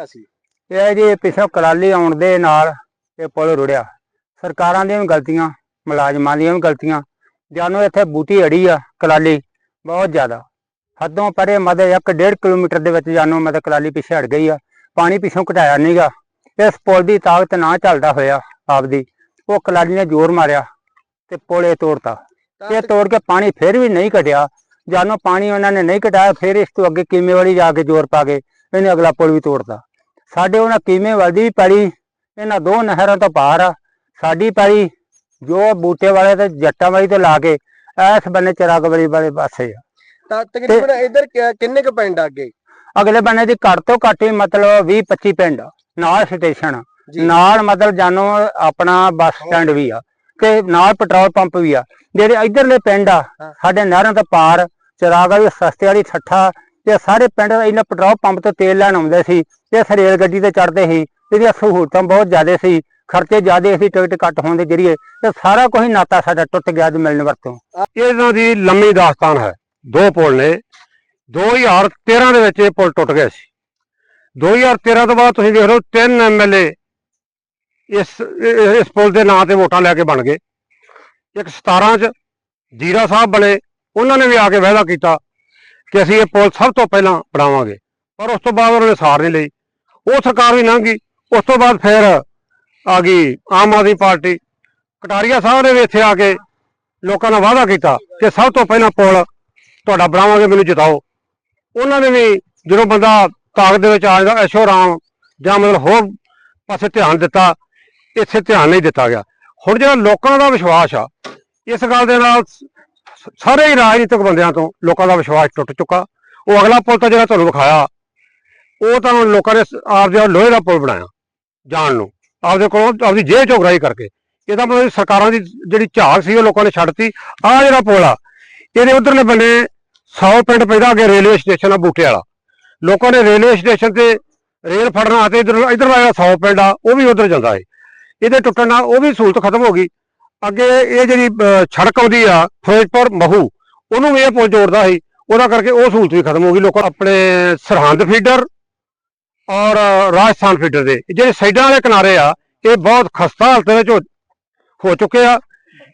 ਕਿਆ ਸੀ? ਇਹ ਜੀ ਪਿੱਛੋਂ ਕਰਾਲੀ ਆਉਣ ਦੇ ਨਾਲ ਇਹ ਪੁਲ ਰੁੜਿਆ। ਸਰਕਾਰਾਂ ਦੀਆਂ ਵੀ ਗਲਤੀਆਂ ਮੁਲਾਜ਼ਮਾਂ ਦੀਆਂ ਵੀ ਗਲਤੀਆਂ। ਜਾਨੋ ਇੱਥੇ ਬੂਟੀ ਅੜੀ ਆ ਕਲਾਲੀ ਬਹੁਤ ਜ਼ਿਆਦਾ। ਹੱਦੋਂ ਪਰੇ ਮਤਲਬ 1.5 ਕਿਲੋਮੀਟਰ ਦੇ ਵਿੱਚ ਜਾਨੋ ਮਤਲਬ ਕਲਾਲੀ ਪਿੱਛੇ ਹਟ ਗਈ ਆ। ਪਾਣੀ ਪਿੱਛੋਂ ਘਟਾਇਆ ਨਹੀਂਗਾ ਇਸ ਪੁਲ ਦੀ ਤਾਕਤ ਨਾ ਚੱਲਦਾ ਹੋਇਆ ਆਪਦੀ। ਉਹ ਕਲਾਲੀ ਨੇ ਜ਼ੋਰ ਮਾਰਿਆ ਤੇ ਪੁਲ ਤੋੜਤਾ। ਇਹ ਤੋੜ ਕੇ ਪਾਣੀ ਫਿਰ ਵੀ ਨਹੀਂ ਘਟਿਆ। ਜਾਨੋ ਪਾਣੀ ਉਹਨਾਂ ਨੇ ਨਹੀਂ ਘਟਾਇਆ ਫਿਰ ਇਸ ਤੋਂ ਅੱਗੇ ਕੀਮੇ ਵਾਲੀ ਜਾ ਕੇ ਜ਼ੋਰ ਪਾ ਕੇ ਇਹਨੇ ਅਗਲਾ ਪੁਲ ਵੀ ਤੋੜਤਾ। ਸਾਡੇ ਉਹਨਾਂ ਕੀਮੇ ਵਾਲੀ ਦੀ ਵੀ ਪੈਲੀ ਇਹਨਾਂ ਦੋ ਨਹਿਰਾਂ ਤੋਂ ਪਾਰ ਆ। ਸਾਡੀ ਪੈਲੀ ਜੋ ਬੂਟੇ ਵਾਲੇ ਤੇ ਜੱਟਾਂ ਵਾਲੀ ਤੋਂ ਲਾ ਕੇ ਐਸ ਬੰਨੇ ਚਰਾਗ ਵਾਲੀ ਪਾਸੇ ਆ। ਤਾਂ ਤਕਰੀਬਨ ਇਧਰ ਕਿੰਨੇ ਕੁ ਪਿੰਡ ਆ ਅੱਗੇ? ਅਗਲੇ ਬੰਨੇ ਦੀ ਘੱਟ ਤੋਂ ਘੱਟ ਹੀ ਮਤਲਬ 20 25 ਪਿੰਡ। ਨਾਲ ਸਟੇਸ਼ਨ ਨਾਲ ਮਤਲਬ ਜਾਨੋ ਆਪਣਾ ਬੱਸ ਸਟੈਂਡ ਵੀ ਆ ਤੇ ਨਾਲ ਪੈਟਰੋਲ ਪੰਪ ਵੀ ਆ। ਜਿਹੜੇ ਇਧਰਲੇ ਪਿੰਡ ਆ। ਸਾਡੇ ਨਹਿਰਾਂ ਤੋਂ ਪਾਰ ਚਰਾਗ ਵਾਲੀ ਸਸਤੇ ਵਾਲੀ ਠੱਠਾ ਤੇ ਸਾਰੇ ਪਿੰਡ ਇਹਨਾਂ ਪੈਟਰੋਲ ਪੰਪ ਤੋਂ ਤੇਲ ਲੈਣ ਆਉਂਦੇ ਸੀ। ਤੇ ਇਸ ਰੇਲ ਗੱਡੀ ਤੇ ਚੜਦੇ ਸੀ, ਇਹਦੀਆਂ ਸਹੂਲਤਾਂ ਬਹੁਤ ਜ਼ਿਆਦਾ ਸੀ, ਖਰਚੇ ਜ਼ਿਆਦੇ ਸੀ, ਟਿਕਟ ਘੱਟ ਹੋਣ ਦੇ ਜਰੀਏ, ਤੇ ਸਾਰਾ ਕੁਝ ਨਾਤਾ ਸਾਡਾ ਟੁੱਟ ਗਿਆ ਅੱਜ ਮਿਲਣ ਵਰਤੋਂ। ਇਹਨਾਂ ਦੀ ਲੰਮੀ ਦਾਸਤਾਨ ਹੈ, ਦੋ ਪੁਲ ਨੇ 2013 ਦੇ ਵਿੱਚ ਇਹ ਪੁਲ ਟੁੱਟ ਗਿਆ ਸੀ। 2013 ਤੋਂ ਬਾਅਦ ਤੁਸੀਂ ਦੇਖ ਲਓ, ਤਿੰਨ ਐਮਐਲਏ ਇਸ ਇਹ- ਇਸ ਪੁਲ ਦੇ ਨਾਂ ਤੇ ਵੋਟਾਂ ਲੈ ਕੇ ਬਣ ਗਏ। ਇੱਕ 17 ਚ ਜੀਰਾ ਸਾਹਿਬ ਬਣੇ, ਉਹਨਾਂ ਨੇ ਵੀ ਆ ਕੇ ਵਾਅਦਾ ਕੀਤਾ ਕਿ ਅਸੀਂ ਇਹ ਪੁਲ ਸਭ ਤੋਂ ਪਹਿਲਾਂ ਬਣਾਵਾਂਗੇ, ਪਰ ਉਸ ਤੋਂ ਬਾਅਦ ਉਹਨਾਂ ਨੇ ਸਾਰ ਨਹੀਂ ਲਈ। ਉਹ ਸਰਕਾਰ ਵੀ ਲੰਘ ਗਈ। ਉਸ ਤੋਂ ਬਾਅਦ ਫਿਰ ਆ ਗਈ ਆਮ ਆਦਮੀ ਪਾਰਟੀ। ਕਟਾਰੀਆ ਸਾਹਿਬ ਨੇ ਵੀ ਇੱਥੇ ਆ ਕੇ ਲੋਕਾਂ ਨਾਲ ਵਾਅਦਾ ਕੀਤਾ ਕਿ ਸਭ ਤੋਂ ਪਹਿਲਾਂ ਪੁਲ ਤੁਹਾਡਾ ਬਣਾਵਾਂਗੇ, ਮੈਨੂੰ ਜਿਤਾਓ। ਉਹਨਾਂ ਨੇ ਵੀ ਜਦੋਂ ਬੰਦਾ ਤਾਕਤ ਦੇ ਵਿੱਚ ਆ ਜਾਂਦਾ ਐਸ਼ੋ ਰਾਮ ਜਾਂ ਮਤਲਬ ਹੋਰ ਪਾਸੇ ਧਿਆਨ ਦਿੱਤਾ, ਇੱਥੇ ਧਿਆਨ ਨਹੀਂ ਦਿੱਤਾ ਗਿਆ। ਹੁਣ ਜਿਹੜਾ ਲੋਕਾਂ ਦਾ ਵਿਸ਼ਵਾਸ ਆ, ਇਸ ਗੱਲ ਦੇ ਨਾਲ ਸਾਰੇ ਹੀ ਰਾਜਨੀਤਿਕ ਬੰਦਿਆਂ ਤੋਂ ਲੋਕਾਂ ਦਾ ਵਿਸ਼ਵਾਸ ਟੁੱਟ ਚੁੱਕਾ। ਉਹ ਅਗਲਾ ਪੁਲ ਤਾਂ ਜਿਹੜਾ ਤੁਹਾਨੂੰ ਵਿਖਾਇਆ ਉਹ ਤਾਂ ਹੁਣ ਲੋਕਾਂ ਨੇ ਆਪਦੇ ਲੋਹੇ ਦਾ ਪੁਲ ਬਣਾਇਆ ਜਾਣ ਨੂੰ। ਆਪਦੇ ਕੋਲੋਂ ਆਪਦੀ ਜੇਬ ਚੋਂ ਗਰਾਈ ਕਰਕੇ। ਇਹਦਾ ਮਤਲਬ ਸਰਕਾਰਾਂ ਦੀ ਜਿਹੜੀ ਝਾਕ ਸੀ ਉਹ ਲੋਕਾਂ ਨੇ ਛੱਡਤੀ। ਆ ਜਿਹੜਾ ਪੁਲ ਆ, ਇਹਦੇ ਉਧਰਲੇ ਬੰਨੇ 100 ਪਿੰਡ ਪੈਦਾ ਅੱਗੇ ਰੇਲਵੇ ਸਟੇਸ਼ਨ ਆ ਬੂਟੇ ਵਾਲਾ। ਲੋਕਾਂ ਨੇ ਰੇਲਵੇ ਸਟੇਸ਼ਨ ਤੇ ਰੇਲ ਫੜਨਾ ਤੇ ਇਧਰ ਇਧਰਲਾ ਜਿਹੜਾ 100 ਪਿੰਡ ਆ, ਉਹ ਵੀ ਉਧਰ ਜਾਂਦਾ ਹੈ ਇਹਦੇ ਟੁੱਟਣ ਨਾਲ ਉਹ ਵੀ ਸਹੂਲਤ ਖਤਮ ਹੋ ਗਈ। ਅੱਗੇ ਇਹ ਜਿਹੜੀ ਸੜਕ ਆਉਂਦੀ ਆ, ਫਿਰੋਜ਼ਪੁਰ ਮਹੂ, ਉਹਨੂੰ ਵੀ ਇਹ ਪੁਲ ਜੋੜਦਾ ਸੀ। ਉਹਦਾ ਕਰਕੇ ਉਹ ਸਹੂਲਤ ਵੀ ਖਤਮ ਹੋ ਗਈ। ਲੋਕਾਂ ਆਪਣੇ ਸਰਹੰਦ ਫੀਡਰ ਔਰ ਰਾਜਸਥਾਨ ਫੀਡਰ ਦੇ। ਜਿਹੜੇ ਸਾਈਡਾਂ ਵਾਲੇ ਕਿਨਾਰੇ ਆ, ਇਹ ਬਹੁਤ ਖਸਤਾ ਹਾਲਤ ਵਿੱਚ ਹੋ- ਹੋ ਚੁੱਕੇ ਆ।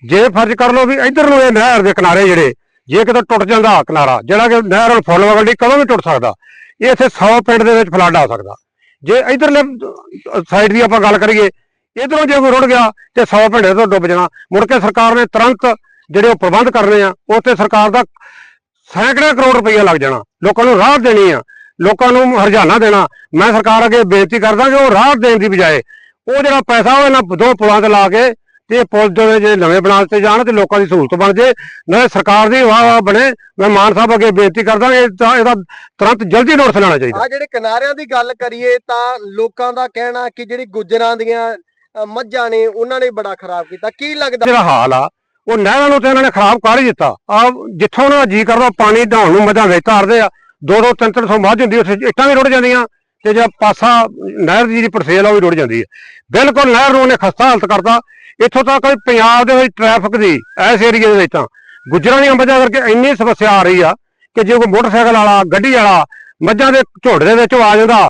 ਜੇ ਫਰਜ਼ ਕਰ ਲਓ ਵੀ ਇਧਰ ਨੂੰ ਇਹ ਨਹਿਰ ਦੇ ਕਿਨਾਰੇ ਜਿਹੜੇ, ਜੇ ਕਿਤੇ ਟੁੱਟ ਜਾਂਦਾ ਕਿਨਾਰਾ, ਜਿਹੜਾ ਕਿ ਨਹਿਰ ਨਾਲ ਫੁੱਲ ਵਗੜੀ ਕਦੋਂ ਵੀ ਟੁੱਟ ਸਕਦਾ, ਇਹ ਇੱਥੇ 100 ਪਿੰਡ ਦੇ ਵਿੱਚ ਫਲੱਡ ਆ ਸਕਦਾ। ਜੇ ਇਧਰਲੇ ਸਾਈਡ ਦੀ ਆਪਾਂ ਗੱਲ ਕਰੀਏ, ਇਧਰੋਂ ਜੇ ਕੋਈ ਰੁੜ ਗਿਆ ਤੇ 100 ਪਿੰਡ ਤੋਂ ਡੁੱਬ ਜਾਣਾ। ਮੁੜ ਕੇ ਸਰਕਾਰ ਨੇ ਤੁਰੰਤ ਜਿਹੜੇ ਉਹ ਪ੍ਰਬੰਧ ਕਰਨੇ ਆ ਉਹ ਤੇ ਸਰਕਾਰ ਦਾ ਸੈਂਕੜੇ ਕਰੋੜ ਰੁਪਈਆ ਲੱਗ ਜਾਣਾ। ਲੋਕਾਂ ਨੂੰ ਰਾਹਤ ਦੇਣੀ ਆ। ਲੋਕਾਂ ਨੂੰ ਹਰਜਾਨਾ ਦੇਣਾ। ਮੈਂ ਸਰਕਾਰ ਅੱਗੇ ਬੇਨਤੀ ਕਰਦਾ ਕਿ ਉਹ ਰਾਹਤ ਦੇਣ ਦੀ ਬਜਾਏ ਉਹ ਜਿਹੜਾ ਪੈਸਾ ਉਹ ਇਹਨਾਂ ਦੋ ਪੁਲਾਂ ਤੇ ਲਾ ਕੇ ਤੇ ਪੁਲ ਜਿਹੜੇ ਜਿਹੜੇ ਨਵੇਂ ਬਣਾ ਦਿੱਤੇ ਜਾਣ ਤੇ ਲੋਕਾਂ ਦੀ ਸਹੂਲਤ ਬਣ ਜੇ ਨਾਲੇ ਸਰਕਾਰ ਦੀ ਵਾਹ ਵਾਹ ਬਣੇ। ਮੈਂ ਮਾਨ ਸਾਹਿਬ ਅੱਗੇ ਬੇਨਤੀ ਕਰਦਾ ਕਿ ਇਹਦਾ ਇਹਦਾ ਤੁਰੰਤ ਜਲਦੀ ਨੋਟਿਸ ਲੈਣਾ ਚਾਹੀਦਾ। ਆ ਜਿਹੜੇ ਕਿਨਾਰਿਆਂ ਦੀ ਗੱਲ ਕਰੀਏ ਤਾਂ ਲੋਕਾਂ ਦਾ ਕਹਿਣਾ ਕਿ ਜਿਹੜੀ ਗੁੱਜਰਾਂ ਦੀਆਂ ਮੱਝਾਂ ਨੇ ਉਹਨਾਂ ਨੇ ਬੜਾ ਖਰਾਬ ਕੀਤਾ। ਕੀ ਲੱਗਦਾ? ਜਿਹੜਾ ਹਾਲ ਆ ਉਹ ਨਹਿਰਾਂ ਨੂੰ ਤੇ ਇਹਨਾਂ ਨੇ ਖਰਾਬ ਕਰ ਹੀ ਦਿੱਤਾ। ਆ ਜਿੱਥੋਂ ਉਹਨਾਂ ਦਾ ਜੀ ਕਰਦਾ ਪਾਣੀ ਢਾਉਣ ਨੂੰ ਮੱਝਾਂ ਵਿੱਚ ਧਾਰਦੇ ਆ। ਦੋ ਦੋ ਤਿੰਨ ਤਿੰਨ ਸੌ ਮੱਝ ਹੁੰਦੀ, ਉੱਥੇ ਇੱਟਾਂ ਵੀ ਰੁੜ ਜਾਂਦੀਆਂ ਤੇ ਜਿਹੜਾ ਪਾਸਾ ਨਹਿਰ ਦੀ ਜਿਹੜੀ ਪਰਸੇਲ ਆ, ਉਹ ਵੀ ਰੁੜ ਜਾਂਦੀ ਹੈ। ਬਿਲਕੁਲ ਨਹਿਰ ਨੂੰ ਉਹਨੇ ਖਸਤਾ ਹਾਲਤ ਕਰਤਾ। ਇੱਥੋਂ ਤੱਕ ਵੀ ਪੰਜਾਬ ਦੇ ਵਿੱਚ ਟ੍ਰੈਫਿਕ ਦੀ, ਇਸ ਏਰੀਏ ਦੇ ਵਿੱਚ ਤਾਂ ਗੁੱਜਰਾਂ ਦੀਆਂ ਮੱਝਾਂ ਕਰਕੇ ਇੰਨੀ ਸਮੱਸਿਆ ਆ ਰਹੀ ਆ ਕਿ ਜੇ ਕੋਈ ਮੋਟਰਸਾਈਕਲ ਵਾਲਾ, ਗੱਡੀ ਵਾਲਾ ਮੱਝਾਂ ਦੇ ਝੋੜ ਦੇ ਵਿੱਚੋਂ ਆ ਜਾਂਦਾ